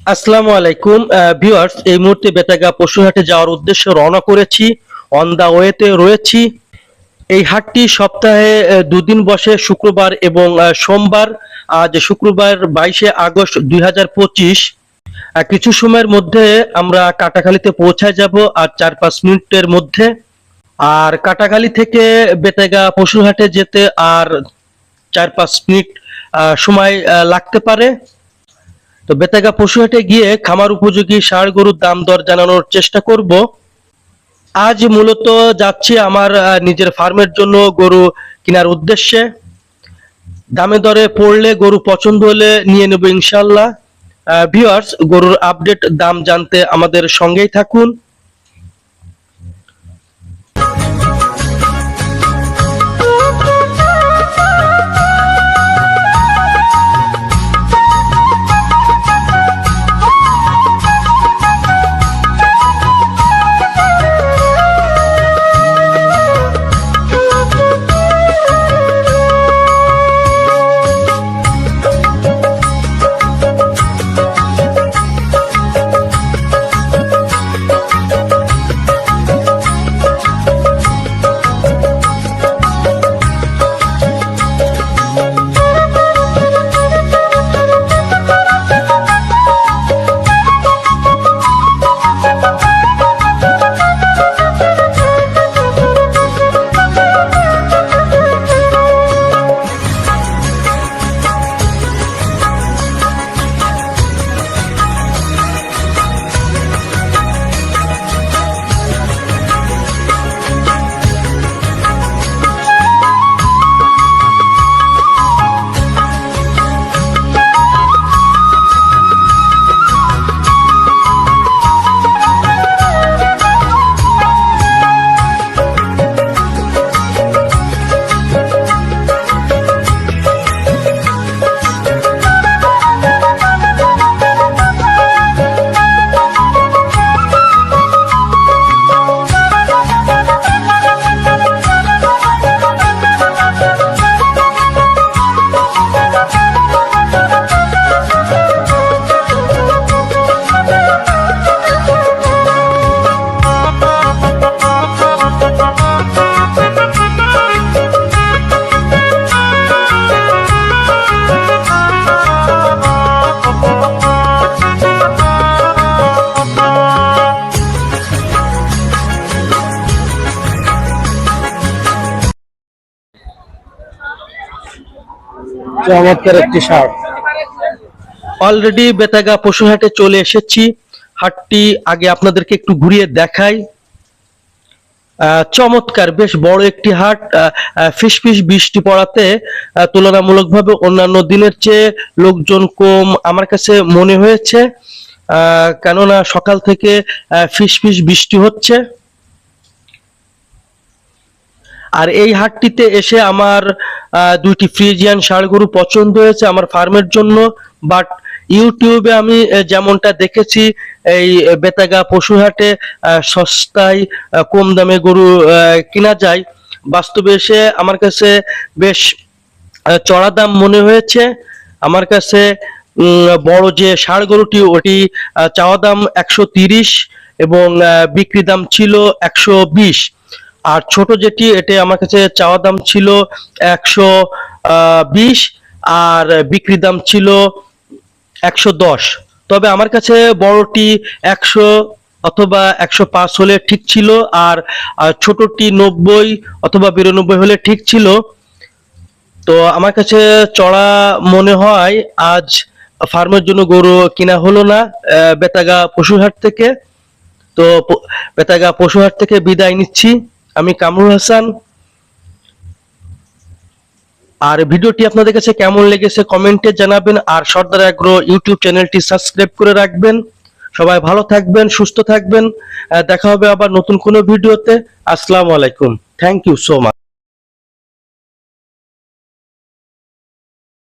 আসসালামু আলাইকুম ভিউয়ার্স এই মুহূর্তে বেতাগা পশুহাটে যাওয়ার উদ্দেশ্যে রওনা করেছি অন দা ওয়েতে রয়েছি। এই হাটটি সপ্তাহে দুদিন বসে, শুক্রবার এবং সোমবার, আজ শুক্রবার বাইশে আগস্ট দুই হাজার পঁচিশ। কিছু সময়ের মধ্যে আমরা কাটাখালিতে পৌঁছায় যাব, আর চার পাঁচ মিনিটের মধ্যে। আর কাটাখালি থেকে বেতেগা পশুহাটে যেতে আর চার পাঁচ মিনিট সময় লাগতে পারে। তো বেতাগা পশুহাটে গিয়ে খামার উপযোগী ষাঁড় গরুর দাম দর জানানোর চেষ্টা করব। আজ মূলত যাচ্ছি আমার নিজের ফার্মের জন্য গরু কেনার উদ্দেশ্যে। দামে দরে পড়লে গরু পছন্দ হলে নিয়ে নেব ইনশাল্লাহ ভিওয়ার্স গরুর আপডেট দাম জানতে আমাদের সঙ্গেই থাকুন। চমৎকার একটি শার্ট অলরেডি বেতাগা পশুহাটে চলে এসেছি। হাটটি আগে আপনাদেরকে একটু ঘুরিয়ে দেখাই। চমৎকার, বেশ বড় একটি হাট। ফিস ফিস বৃষ্টি পড়াতে তুলনামূলকভাবে অন্যান্য দিনের চেয়ে লোকজন কম আমার কাছে মনে হয়েছে। কেননা সকাল থেকে ফিস ফিস বৃষ্টি হচ্ছে। আর এই হাটটিতে এসে আমার দুইটি ফ্রিজিয়ান ষাঁড় গরু পছন্দ হয়েছে আমার ফার্মের জন্য। বাট ইউটিউবে আমি যেমনটা দেখেছি, এই বেতাগা পশু হাটে সস্তায় কম দামে গরু কিনা যায়। বাস্তবে এসে আমার কাছে বেশ চড়া দাম মনে হয়েছে। আমার কাছে বড় যে ষাঁড় গরুটি ওটি চাওয়া দাম একশো তিরিশ এবং বিক্রি দাম ছিল একশো বিশ। আর ছোট যেটি, এটি আমার কাছে চাওয়া দাম ছিল একশো বিশ, আর বিক্রি দাম ছিল একশো দশ। তবে আমার কাছে বড়টি একশো অথবা একশো পাঁচ হলে ঠিক ছিল, আর ছোটটি নব্বই অথবা বিরানব্বই হলে ঠিক ছিল। তো আমার কাছে চড়া মনে হয় আজ ফার্মের জন্য গরু কিনা হলো না বেতাগা পশুহাট থেকে। তো বেতাগা পশুহাট থেকে বিদায় নিচ্ছি। আমি কামরুল হাসান। আর ভিডিওটি আপনাদের কাছে কেমন লেগেছে কমেন্টে জানাবেন, আর সর্দার আগ্রহ ইউটিউব চ্যানেলটি সাবস্ক্রাইব করে রাখবেন। সবাই ভালো থাকবেন, সুস্থ থাকবেন। দেখা হবে আবার নতুন কোনো ভিডিওতে। আসসালামু আলাইকুম। Thank you so much